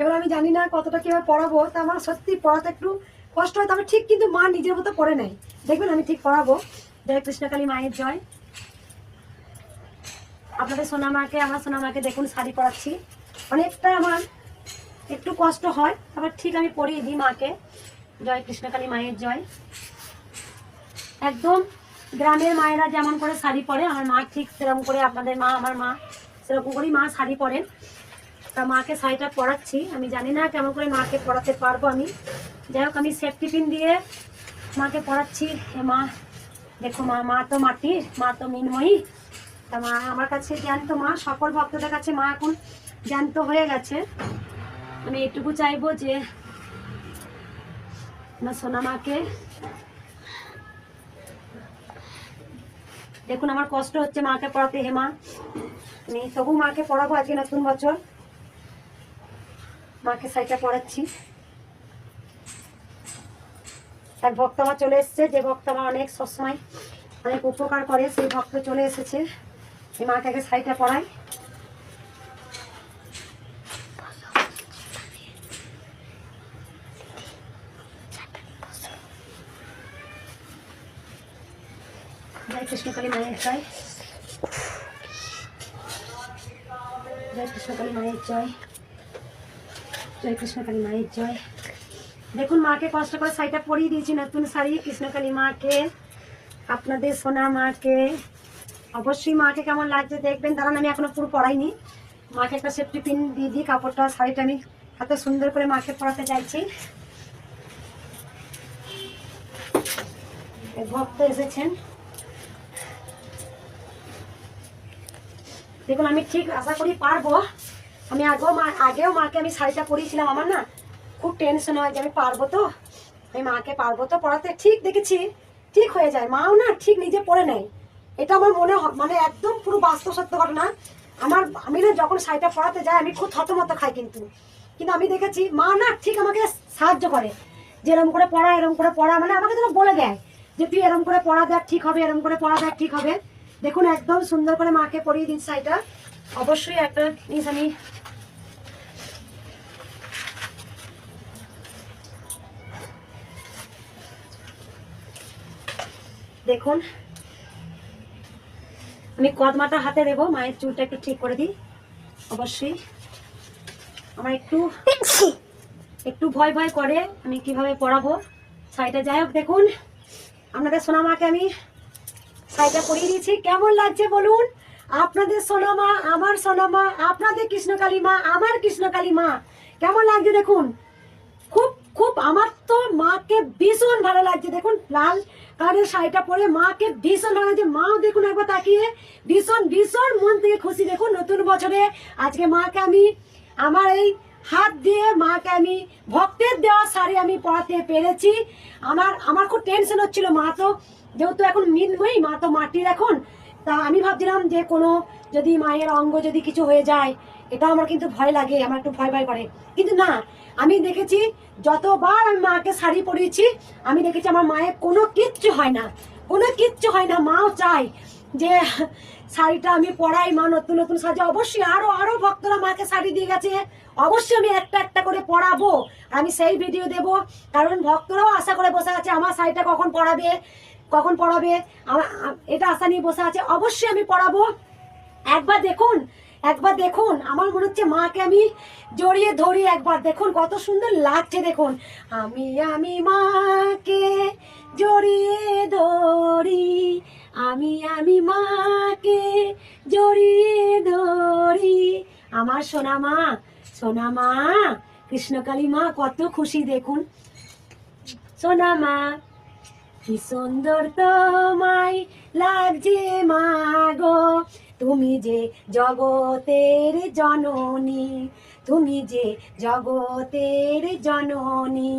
এবার আমি জানি না কতটা কীভাবে পড়াবো, তা আমার সত্যি পড়াতে একটু কষ্ট হয়, তবে ঠিক কিন্তু মা নিজের মতো পড়ে নেয়। দেখবেন আমি ঠিক পড়াবো। জয় কৃষ্ণকালী মায়ের জয়। আপনাদের সোনা মাকে, আমার সোনা মাকে দেখুন শাড়ি পরাচ্ছি। অনেকটা আমার একটু কষ্ট হয় আবার ঠিক আমি পরিয়ে দিই মাকে। জয় কৃষ্ণকালী মায়ের জয়। একদম গ্রামের মায়েরা যেমন করে শাড়ি পরে, আমার মা ঠিক সেরকম করে, আপনাদের মা, আমার মা সেরকম করেই মা শাড়ি পরেন। তা মাকে শাড়িটা পরাচ্ছি। আমি জানি না কেমন করে মাকে পরাতে পারব আমি। যাই হোক, আমি সেফটি পিন দিয়ে মাকে পরাচ্ছি। মা, দেখো মা মা তো মাটির মা তো মিনময়ী। তা মা, আমার কাছে জ্যান্ত মা, সকল ভক্তদের কাছে মা এখন জ্যান্ত হয়ে গেছে। আমি এটুকু চাইব যে আমার সোনা মাকে, দেখুন আমার কষ্ট হচ্ছে মাকে পড়াতে। হে মা, আমি তবু মাকে পড়াবো আজকে নতুন বছর। মাকে শাড়িটা পড়াচ্ছি। এক ভক্ত আমার চলে এসছে, যে ভক্ত আমার অনেক সবসময় অনেক উপকার করে, সেই ভক্ত চলে এসেছে। এই আগে শাড়িটা পরাই কৃষ্ণকালী মায়ের জয়। জয় কৃষ্ণকালী মায়ের জয়। জয় কৃষ্ণকালী মায়ের জয়। দেখুন, মাকে কষ্ট করে শাড়িটা পরিয়ে দিয়েছি, নতুন শাড়ি। কৃষ্ণকালী মাকে, আপনাদের সোনা মাকে। অবশ্যই মাকে কেমন লাগছে দেখবেন। কারণ আমি এখনও পুরো পড়াইনি। মাকে একটা সেফটি পিন দিয়ে দিই, কাপড়টা, শাড়িটা আমি এত সুন্দর করে মাকে পরাতে চাইছি। ভক্ত এসেছেন। দেখুন, আমি ঠিক আশা করি পারব। আমি আগেও মা আগেও মাকে আমি শাড়িটা পরিয়েছিলাম, আমার না খুব টেনশন হয় যে আমি পারব তো। আমি মাকে পারব তো পড়াতে ঠিক দেখেছি, ঠিক হয়ে যায়। মাও না ঠিক নিজে পড়ে নেয়। এটা আমার মনে মানে একদম পুরো বাস্তব সত্য ঘটনা। আমার আমি না যখন শাড়িটা পড়াতে যাই, আমি খুব থতমত খাই কিন্তু। কিন্তু আমি দেখেছি, মা না ঠিক আমাকে সাহায্য করে। যে এরম করে পড়া এরম করে পড়া মানে আমাকে যেন বলে দেয় যে তুই এরম করে পড়া দেখ, ঠিক হবে, এরম করে পড়া দেখ, ঠিক হবে। দেখুন, একদম সুন্দর করে মাকে পরিয়ে দিন শাড়িটা। অবশ্যই একটা জিনিস আমি দেখুন। আমি কদমাটা হাতে দেবো মায়ের চুলটা একটু ঠিক করে দিই অবশ্যই। আমার একটু একটু ভয় ভয় করে আমি কীভাবে পড়াবো। শাড়িটা যাই হোক দেখুন। আপনাদের সোনামাকে আমি শাড়িটা পরিয়ে দিয়েছি। কেমন লাগছে বলুন? আপনাদের সোনামা আমার সোনামা আপনাদের কৃষ্ণকালী মা আমার কৃষ্ণকালী মা। কেমন লাগছে দেখুন? খুব খুব আমার তো মাকে ভীষণ ভালো লাগছে। দেখুন লাল কালারের শাড়িটা পরে মাকে ভীষণ ভালো লাগছে। মাও দেখুন একবার তাকিয়ে। ভীষণ ভীষণ মন থেকে খুশি। দেখুন নতুন বছরে আজকে মাকে আমি আমার এই হাত দিয়ে মাকে আমি ভক্তের দেওয়া শাড়ি আমি পরাতে পেরেছি। আমার আমার খুব টেনশন হচ্ছিল মা তো। যেহেতু এখন মিনময়ী মা তো মাটির এখন। তা আমি ভাবছিলাম যে কোনো যদি মায়ের অঙ্গ যদি কিছু হয়ে যায় এটা আমার কিন্তু ভয় লাগে, আমার একটু ভয় ভয় করে। কিন্তু না, আমি দেখেছি যতবার আমি মাকে শাড়ি পরিয়েছি, আমি দেখেছি আমার মায়ের কোনো কিচ্ছু হয় না, কোনো কিচ্ছু হয় না, মাও চায় যে শাড়িটা আমি পরাই, মা নতুন নতুন সাজে। অবশ্যই আরও আরও ভক্তরা মাকে শাড়ি দিয়ে গেছে, অবশ্যই আমি একটা একটা করে পরাবো আমি সেই ভিডিও দেব। কারণ ভক্তরাও আশা করে বসে আছে, আমার শাড়িটা কখন পরাবে, কখন পড়াবে এটা আশা নিয়ে বসে আছে, অবশ্যই আমি পড়াবো একবার দেখুন একবার দেখুন, আমার মনে হচ্ছে মাকে আমি জড়িয়ে ধরি একবার। দেখুন, কত সুন্দর লাগছে, দেখুন। আমি আমি মাকে জড়িয়ে ধরি, আমি আমি মাকে জড়িয়ে ধরি। আমার সোনা মা সোনা মা কৃষ্ণকালী মা, কত খুশি, দেখুন। সোনা মা, কি সুন্দর তোমায় লাগছে মা গো। তুমি যে জগতের জননী তুমি যে জগতের জননী।